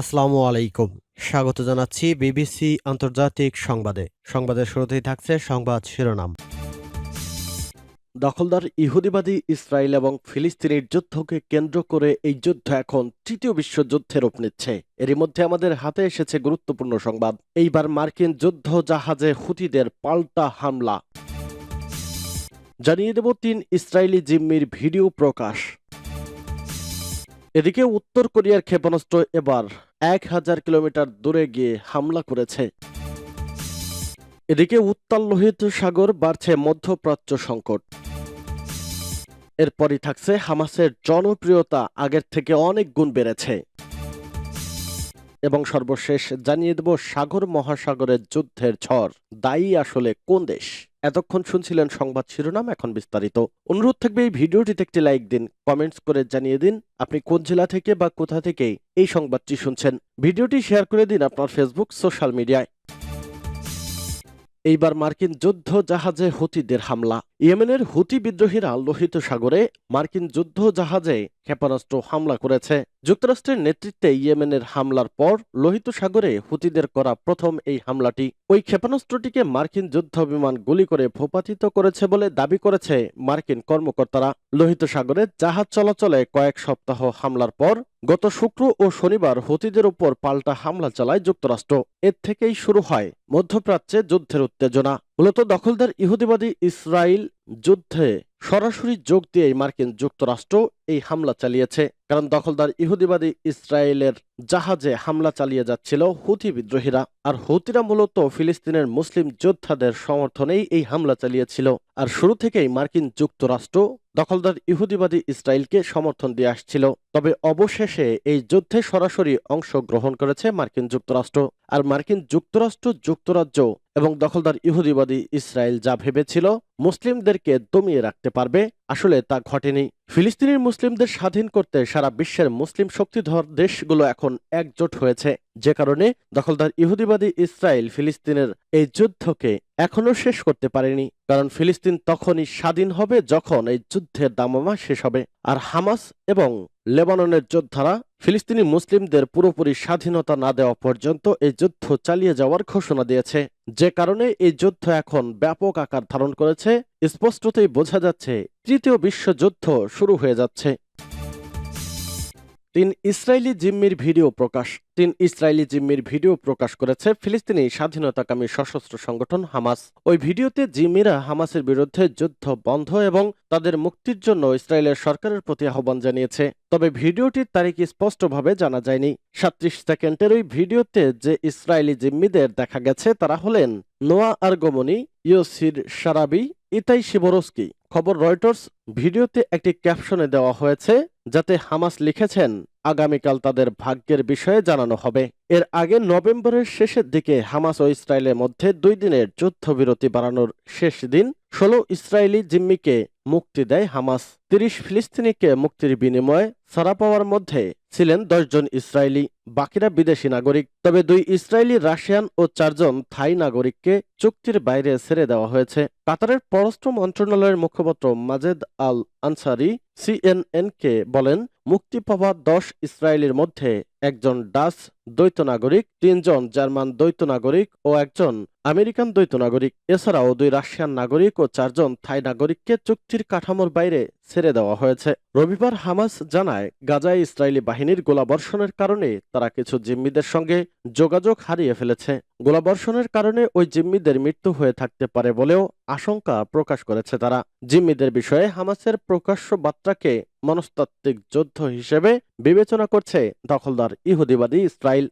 আসসালামু আলাইকুম। স্বাগত জানাচ্ছি বিবিসি আন্তর্জাতিক সংবাদে। সংবাদের শুরুতেই থাকছে সংবাদ শিরোনাম। দখলদার ইহুদিবাদী ইসরায়েল এবং ফিলিস্তিনির যুদ্ধকে কেন্দ্র করে এই যুদ্ধ এখন তৃতীয় বিশ্বযুদ্ধের রূপ নিচ্ছে। এরই মধ্যে আমাদের হাতে এসেছে গুরুত্বপূর্ণ সংবাদ। এইবার মার্কিন যুদ্ধ জাহাজে হুতিদের পাল্টা হামলা। জানিয়ে দেব তিন ইসরায়েলি জিম্মির ভিডিও প্রকাশ। এদিকে উত্তর কোরিয়ার ক্ষেপণাস্ত্র এবার এক হাজার কিলোমিটার দূরে গিয়ে হামলা করেছে। এদিকে উত্তাল লোহিত সাগর বাড়ছে মধ্যপ্রাচ্য সংকট। এরপরই থাকছে হামাসের জনপ্রিয়তা আগের থেকে অনেক গুণ বেড়েছে। এবং সর্বশেষ জানিয়ে দেব, সাগর মহাসাগরের যুদ্ধের ঝড় দায়ী আসলে কোন দেশ? এতক্ষণ শুনছিলেন সংবাদ শিরোনাম, এখন বিস্তারিত। অনুরোধ থাকবে এই ভিডিওটিতে একটি লাইক দিন কমেন্টস করে জানিয়ে দিন আপনি কোন জেলা থেকে বা কোথা থেকে এই সংবাদটি শুনছেন। ভিডিওটি শেয়ার করে দিন আপনার ফেসবুক সোশ্যাল মিডিয়ায় এইবার মার্কিন যুদ্ধ জাহাজে হুতিদের হামলা। ইয়েমেনের হুতি বিদ্রোহীরা লোহিত সাগরে মার্কিন যুদ্ধ জাহাজে ক্ষেপণাস্ত্র হামলা করেছে। যুক্তরাষ্ট্রের নেতৃত্বে ইয়েমেনের হামলার পর লোহিত সাগরে হুতিদের করা প্রথম এই হামলাটি। ওই ক্ষেপণাস্ত্রটিকে মার্কিন যুদ্ধ বিমান গুলি করে ভূপাতিত করেছে বলে দাবি করেছে মার্কিন কর্মকর্তারা। লোহিত সাগরে জাহাজ চলাচলে কয়েক সপ্তাহ হামলার পর গত শুক্র ও শনিবার হুতিদের উপর পাল্টা হামলা চালায় যুক্তরাষ্ট্র। এর থেকেই শুরু হয় মধ্যপ্রাচ্যে যুদ্ধের উত্তেজনা। মূলত দখলদার ইহুদিবাদী ইসরায়েল যুদ্ধে সরাসরি যোগ দিয়ে মার্কিন যুক্তরাষ্ট্র এই হামলা চালিয়েছে। কারণ দখলদার ইহুদিবাদী ইসরায়েলের জাহাজে হামলা চালিয়ে যাচ্ছিল হুথি বিদ্রোহীরা। আর হুতিরা মূলত ফিলিস্তিনের মুসলিম যোদ্ধাদের সমর্থনেই এই হামলা চালিয়েছিল। আর শুরু থেকেই মার্কিন যুক্তরাষ্ট্র দখলদার ইহুদিবাদী ইসরায়েলকে সমর্থন দিয়ে আসছিল। তবে অবশেষে এই যুদ্ধে সরাসরি অংশগ্রহণ করেছে মার্কিন যুক্তরাষ্ট্র। আর মার্কিন যুক্তরাষ্ট্র যুক্তরাজ্য এবং দখলদার ইহুদিবাদী ইসরায়েল যা ভেবেছিল মুসলিমদেরকে দমিয়ে রাখতে পারবে, আসলে তা ঘটেনি। ফিলিস্তিনের মুসলিমদের স্বাধীন করতে সারা বিশ্বের মুসলিম শক্তিধর দেশগুলো এখন একজোট হয়েছে। যে কারণে দখলদার ইহুদিবাদী ইসরায়েল ফিলিস্তিনের এই যুদ্ধকে এখনও শেষ করতে পারেনি। কারণ ফিলিস্তিন তখনই স্বাধীন হবে যখন এই যুদ্ধের দামামা শেষ হবে। আর হামাস এবং লেবাননের যোদ্ধারা ফিলিস্তিনি মুসলিমদের পুরোপুরি স্বাধীনতা না দেওয়া পর্যন্ত এই যুদ্ধ চালিয়ে যাওয়ার ঘোষণা দিয়েছে। যে কারণে এই যুদ্ধ এখন ব্যাপক আকার ধারণ করেছে। স্পষ্টতই বোঝা যাচ্ছে, তৃতীয় বিশ্বযুদ্ধ শুরু হয়ে যাচ্ছে। তিন ইসরায়েলি জিম্মির ভিডিও প্রকাশ তিন ইসরায়েলি জিম্মির ভিডিও প্রকাশ করেছে ফিলিস্তিনি স্বাধীনতাকামী সশস্ত্র সংগঠন হামাস। ওই ভিডিওতে জিম্মিরা হামাসের বিরুদ্ধে যুদ্ধ বন্ধ এবং তাদের মুক্তির জন্য ইসরায়েলের সরকারের প্রতি আহ্বান জানিয়েছে। তবে ভিডিওটির তারিখ স্পষ্টভাবে জানা যায়নি। সাত্রিশ সেকেন্ডের ওই ভিডিওতে যে ইসরায়েলি জিম্মিদের দেখা গেছে, তারা হলেন নোয়া আরগমনি, ইয়োসির সারাবি ইতাই শিবরস্কি। খবর রয়টার্স, ভিডিওতে একটি ক্যাপশনে দেওয়া হয়েছে, যাতে হামাস লিখেছেন আগামীকাল তাদের ভাগ্যের বিষয়ে জানানো হবে। এর আগে নভেম্বরের শেষের দিকে হামাস ও ইসরায়েলের মধ্যে দুই দিনের যুদ্ধবিরতি বাড়ানোর শেষ দিন ষোলো ইসরায়েলি জিম্মিকে মুক্তি দেয় হামাস। তিরিশ ফিলিস্তিনিকে মুক্তির বিনিময়ে ছাড়া পাওয়ার মধ্যে ছিলেন দশজন ইসরায়েলি, বাকিরা বিদেশি নাগরিক। তবে দুই ইসরায়েলি, রাশিয়ান ও চারজন থাই নাগরিককে চুক্তির বাইরে ছেড়ে দেওয়া হয়েছে। কাতারের পররাষ্ট্র মন্ত্রণালয়ের মুখপাত্র মাজেদ আল আনসারি সিএনএনকে বলেন মুক্তি পাওয়া দশ ইসরায়েলির মধ্যে একজন ডাচ দ্বৈত নাগরিক, তিনজন জার্মান দ্বৈত নাগরিক ও একজন আমেরিকান দ্বৈত নাগরিক। এছাড়াও দুই রাশিয়ান নাগরিক ও চারজন থাই নাগরিককে চুক্তির কাঠামোর বাইরে ছেড়ে দেওয়া হয়েছে। রবিবার হামাস জানায়, গাজায় ইসরায়েলি বাহিনীর গোলাবর্ষণের কারণে তারা কিছু জিম্মিদের সঙ্গে যোগাযোগ হারিয়ে ফেলেছে। গোলাবর্ষণের কারণে ওই জিম্মিদের মৃত্যু হয়ে থাকতে পারে বলেও আশঙ্কা প্রকাশ করেছে তারা। জিম্মিদের বিষয়ে হামাসের প্রকাশ্য বার্তাকে মনস্তাত্ত্বিক যুদ্ধ হিসেবে বিবেচনা করছে দখলদার ইহুদিবাদী ইসরায়েল।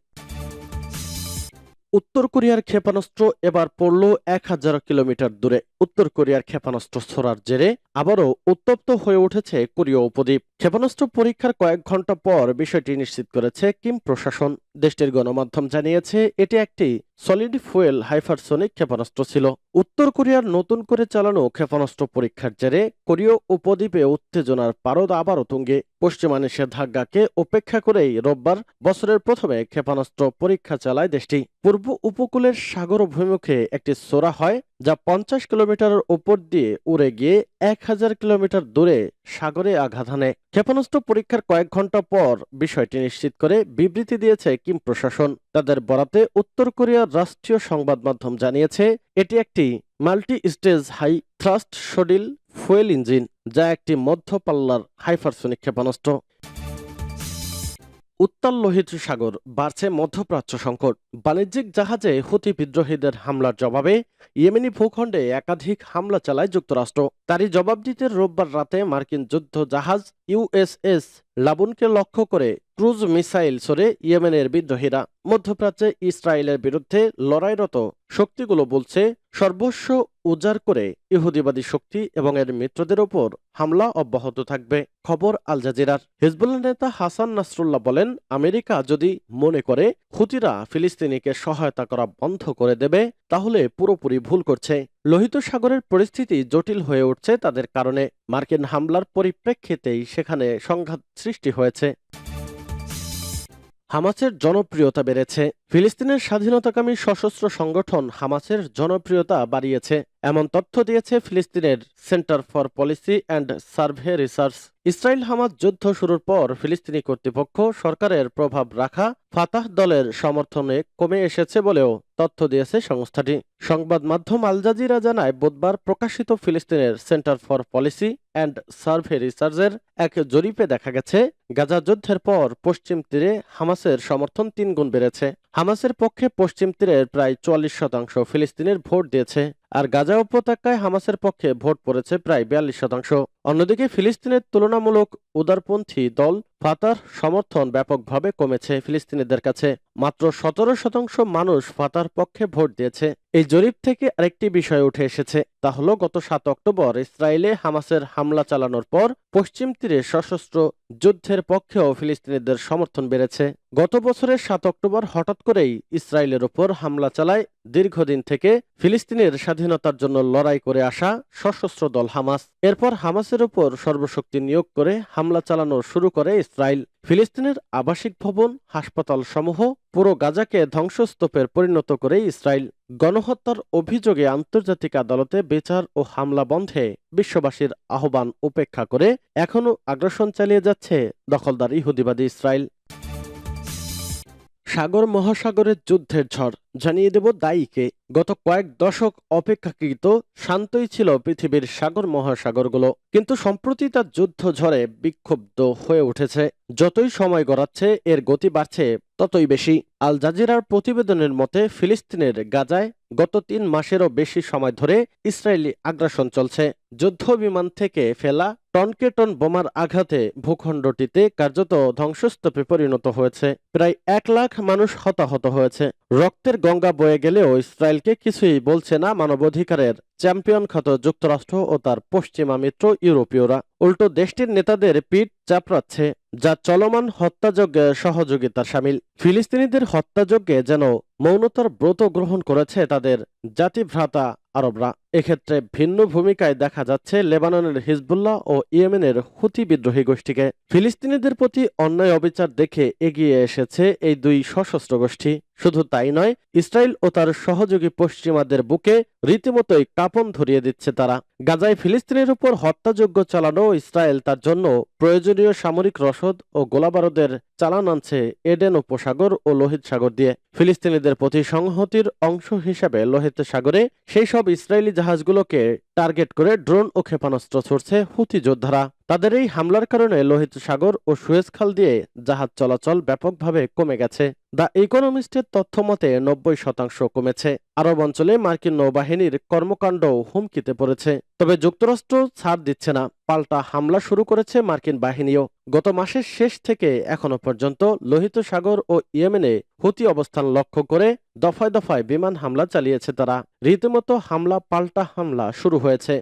উত্তর কোরিয়ার ক্ষেপণাস্ত্র এবার পড়ল এক হাজার কিলোমিটার দূরে। উত্তর কোরিয়ার ক্ষেপণাস্ত্র ছোড়ার জেরে আবারও উত্তপ্ত হয়ে উঠেছে কোরীয় উপদ্বীপ। ক্ষেপণাস্ত্র পরীক্ষার কয়েক ঘণ্টা পর বিষয়টি নিশ্চিত করেছে কিম প্রশাসন। দেশটির গণমাধ্যম জানিয়েছে, এটি একটি সলিড ফুয়েল হাইফারসনিক ক্ষেপণাস্ত্র ছিল। উত্তর কোরিয়ার নতুন করে চালানো ক্ষেপণাস্ত্র পরীক্ষার জেরে কোরীয় উপদ্বীপে উত্তেজনার পারদ আবারও তুঙ্গে। পশ্চিমা নিষেধাজ্ঞাকে উপেক্ষা করেই রোববার বছরের প্রথমে ক্ষেপণাস্ত্র পরীক্ষা চালায় দেশটি। পূর্ব উপকূলের সাগর অভিমুখে একটি সোরা হয় যা পঞ্চাশ কিলোমিটারের উপর দিয়ে উড়ে গিয়ে এক হাজার কিলোমিটার দূরে সাগরে আঘাত হানে। ক্ষেপণাস্ত্র পরীক্ষার কয়েক ঘণ্টা পর বিষয়টি নিশ্চিত করে বিবৃতি দিয়েছে কিম প্রশাসন। তাদের বরাতে উত্তর কোরিয়ার রাষ্ট্রীয় সংবাদ মাধ্যম জানিয়েছে, এটি একটি মাল্টি স্টেজ হাই থ্রাস্ট শডিল ফুয়েল ইঞ্জিন, যা একটি মধ্যপাল্লার হাইপারসোনিক ক্ষেপণাস্ত্র। উত্তাল লোহিত সাগর বাড়ছে মধ্যপ্রাচ্য সংকট। বাণিজ্যিক জাহাজে হুতি বিদ্রোহীদের হামলার জবাবে ইয়েমেনি ভূখণ্ডে একাধিক হামলা চালায় যুক্তরাষ্ট্র। তারই জবাব দিতে রোববার রাতে মার্কিন যুদ্ধ জাহাজ ইউএসএস লাবুনকে লক্ষ্য করে ক্রুজ মিসাইল ছড়ে ইয়েমেনের বিদ্রোহীরা মধ্যপ্রাচ্যে ইসরায়েলের বিরুদ্ধে লড়াইরত শক্তিগুলো বলছে সর্বস্ব উজাড় করে ইহুদিবাদী শক্তি এবং এর মিত্রদের ওপর হামলা অব্যাহত থাকবে, খবর আল জাজিরার। হিজবুল্লাহ নেতা হাসান নাসরুল্লাহ বলেন, আমেরিকা যদি মনে করে, হুতিরা ফিলিস্তিনিকে সহায়তা করা বন্ধ করে দেবে তাহলে পুরোপুরি ভুল করছে। লোহিত সাগরের পরিস্থিতি জটিল হয়ে উঠছে তাদের কারণে মার্কিন হামলার পরিপ্রেক্ষিতেই সেখানে সংঘাত সৃষ্টি হয়েছে। হামাসের জনপ্রিয়তা বেড়েছে। ফিলিস্তিনের স্বাধীনতাকামী সশস্ত্র সংগঠন হামাসের জনপ্রিয়তা বাড়িয়েছে। এমন তথ্য দিয়েছে ফিলিস্তিনের Centre for Policy and Survey Research. Israel Hamas যুদ্ধ শুরুর পর ফিলিস্তিনি কর্তৃপক্ষ সরকারের প্রভাব রাখা ফাতাহ দলের সমর্থনে কমে এসেছে বলেও তথ্য দিয়েছে সংস্থাটি। সংবাদ মাধ্যম আল জাজিরা জানায়, বুধবার প্রকাশিত ফিলিস্তিনের Centre for Policy and Survey রিসার্চের এক জরিপে দেখা গেছে, গাজা যুদ্ধের পর পশ্চিম তীরে হামাসের সমর্থন তিন গুণ বেড়েছে। হামাসের পক্ষে পশ্চিম তীরের প্রায় চুয়াল্লিশ শতাংশ, ফিলিস্তিনের ভোট দিয়েছে, আর গাজা উপত্যকায় হামাসের পক্ষে ভোট পড়েছে প্রায় বিয়াল্লিশ শতাংশ। অন্যদিকে ফিলিস্তিনের তুলনামূলক উদারপন্থী দল ফাতার সমর্থন ব্যাপকভাবে কমেছে ফিলিস্তিনিদের কাছে। মাত্র সতেরো শতাংশ মানুষ ফাতার পক্ষে ভোট দিয়েছে। এই জরিপ থেকে আরেকটি বিষয় উঠে এসেছে, তা হল গত সাত অক্টোবর ইসরায়েলে হামাসের হামলা চালানোর পর পশ্চিম তীরে সশস্ত্র যুদ্ধের পক্ষেও ফিলিস্তিনিদের সমর্থন বেড়েছে। গত বছরের সাত অক্টোবর হঠাৎ করেই ইসরায়েলের ওপর হামলা চালায় দীর্ঘদিন থেকে ফিলিস্তিনের স্বাধীনতার জন্য লড়াই করে আসা সশস্ত্র দল হামাস। এরপর হামাসের ওপর সর্বশক্তি নিয়োগ করে হামলা চালানো শুরু করে ইসরায়েল। ফিলিস্তিনের আবাসিক ভবন হাসপাতাল সমূহ পুরো গাজাকে ধ্বংসস্তূপের পরিণত করে ইসরায়েল গণহত্যার অভিযোগে আন্তর্জাতিক আদালতে বিচার ও হামলা বন্ধে বিশ্ববাসীর আহ্বান উপেক্ষা করে এখনও আগ্রাসন চালিয়ে যাচ্ছে দখলদার ইহুদিবাদী ইসরায়েল। সাগর মহাসাগরের যুদ্ধের ঝড়। জানিয়ে দেব দায়ীকে, গত কয়েক দশক অপেক্ষাকৃত শান্তই ছিল পৃথিবীর সাগর মহাসাগরগুলো। কিন্তু সম্প্রতি তার যুদ্ধ ঝড়ে বিক্ষুব্ধ হয়ে উঠেছে। যতই সময় গড়াচ্ছে, এর গতি বাড়ছে ততই বেশি। আল জাজিরার প্রতিবেদনের মতে, ফিলিস্তিনের গাজায় গত তিন মাসেরও বেশি সময় ধরে ইসরায়েলি আগ্রাসন চলছে। যুদ্ধ বিমান থেকে ফেলা টনকে টন বোমার আঘাতে ভূখণ্ডটিতে কার্যত ধ্বংসস্তূপে পরিণত হয়েছে। প্রায় এক লাখ মানুষ হতাহত হয়েছে। রক্তের গঙ্গা বয়ে গেলেও ইসরায়েলকে কিছুই বলছে না মানবাধিকারের চ্যাম্পিয়ন খ্যাত যুক্তরাষ্ট্র ও তার পশ্চিমা মিত্র ইউরোপীয়রা। উল্টো দেশটির নেতাদের পিঠ চাপড়াচ্ছে, যা চলমান হত্যাযজ্ঞে সহযোগিতার সামিল। ফিলিস্তিনিদের হত্যাযজ্ঞে যেন মৌনতার ব্রত গ্রহণ করেছে তাদের জাতিভ্রাতা আরবরা। এক্ষেত্রে ভিন্ন ভূমিকায় দেখা যাচ্ছে লেবাননের হিজবুল্লাহ ও ইয়েমেনের হুতি বিদ্রোহী গোষ্ঠীকে। ফিলিস্তিনিদের প্রতি অন্যায় অবিচার দেখে এগিয়ে এসেছে এই দুই সশস্ত্র গোষ্ঠী। শুধু তাই নয়, ইসরায়েল ও তার সহযোগী পশ্চিমাদের বুকে রীতিমতোই কাপন ধরিয়ে দিচ্ছে তারা। গাজায় ফিলিস্তিনের উপর হত্যাযজ্ঞ চালানো ইসরায়েল তার জন্য প্রয়োজনীয় সামরিক রসদ ও গোলাবারদের চালান আনছে এডেন উপসাগর ও লোহিত সাগর দিয়ে। ফিলিস্তিনিদের প্রতি সংহতির অংশ হিসাবে লোহিত সাগরে সেই সব ইসরায়েলি জাহাজগুলোকে টার্গেট করে ড্রোন ও ক্ষেপণাস্ত্র ছড়ছে হুতি যোদ্ধারা। তাদের এই হামলার কারণে লোহিত সাগর ও সুয়েজ খাল দিয়ে জাহাজ চলাচল ব্যাপকভাবে কমে গেছে। দ্য ইকোনমিস্টের তথ্য মতে, নব্বই শতাংশ কমেছে। আরব অঞ্চলে মার্কিন নৌবাহিনীর কর্মকাণ্ডও হুমকিতে পড়েছে। তবে যুক্তরাষ্ট্র ছাড় দিচ্ছে না। পাল্টা হামলা শুরু করেছে মার্কিন বাহিনীও। গত মাসের শেষ থেকে এখনও পর্যন্ত লোহিত সাগর ও ইয়েমেনে হুতি অবস্থান লক্ষ্য করে দফায় দফায় বিমান হামলা চালিয়েছে তারা। রীতিমতো হামলা পাল্টা হামলা শুরু হয়েছে।